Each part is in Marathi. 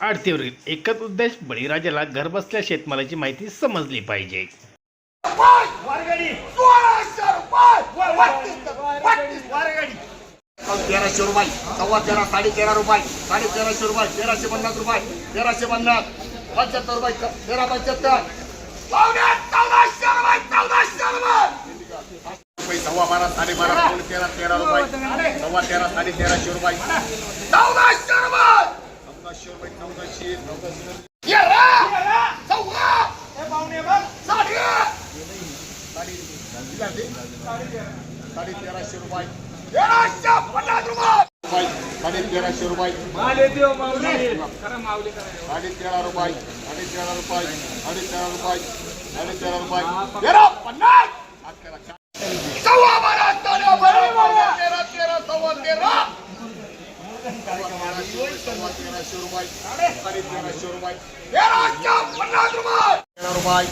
आरतीवरील एकच उद्देश बळीराजाला घरबसल्या शेतमालाची माहिती समजली पाहिजे. तेराशे रुपये. सव्वा तेरा साडे तेरा. रुपये. साडे तेराशे रुपये. तेराशे पन्नास रुपये. तेराशे पन्नास. पंच्याहत्तर रुपये. तेरा पंच्याहत्तर. रुपये सव्वा बारा साडे बारा तेरा तेरा रुपये. सव्वा तेरा साडे तेराशे रुपये. साडे तेराशे रुपये. तेराशे रुपये साडे तेराशे रुपये साडे तेरा रुपये साडे तेरा रुपये साडे तेरा रुपये साडे तेरा रुपये पन्नास सव्वा बारा बारा तेरा तेरा सव्वा तेरा सव्वा तेराशे रुपये साडे तेराशे रुपये पन्नास रुपये तेरा रुपये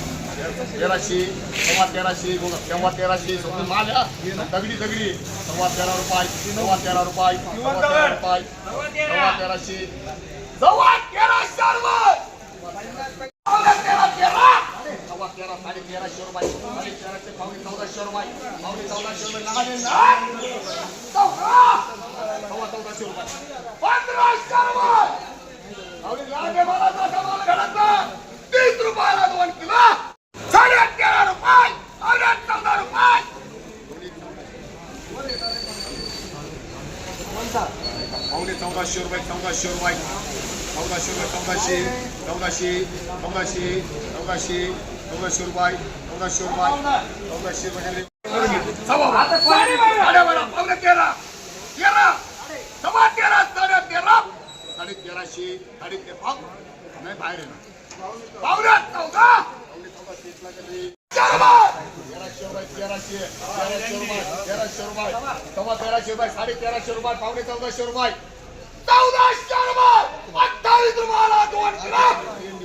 तेराशे सव्वा तेराशे सव्वा तेराशे माझ्या दगडी दगडी सव्वा तेरा रुपये सव्वा तेरा रुपये सव्वा तेरा रुपये सव्वा तेराशे सव्वा तेराशे तेरा सव्वा तेरा साडे तेराशे रुपये साडे तेराशे पावणे चौदाशे रुपये पावणे चौदाशे रुपये तसा रुपयाला दोन किलो! साडे तेरा रुपये! पावणे चौदा रुपये! पावणे चौदाशे रुपये चौदाशे रुपये. चौदाशे रुपये चौदाशे चौदाशे चौदाशे चौदाशे चौदाशे रुपये चौदाशे रुपये चौदाशे रुपये. साडे बारा. पावणे तेरा. तेरा सव्वा तेरा साडे तेरा साडे तेराशे साडे ते पाव नाही बाहेर येणार. ना चौदा कधी तेराशे रुपये तेराशे तेराशे रुपये तेराशे रुपये. सव्वा तेराशे रुपये साडे तेराशे रुपये पावणे चौदाशे रुपये. चौदाशे रुपये. अठ्ठावीस रुपयाला दोन किलो.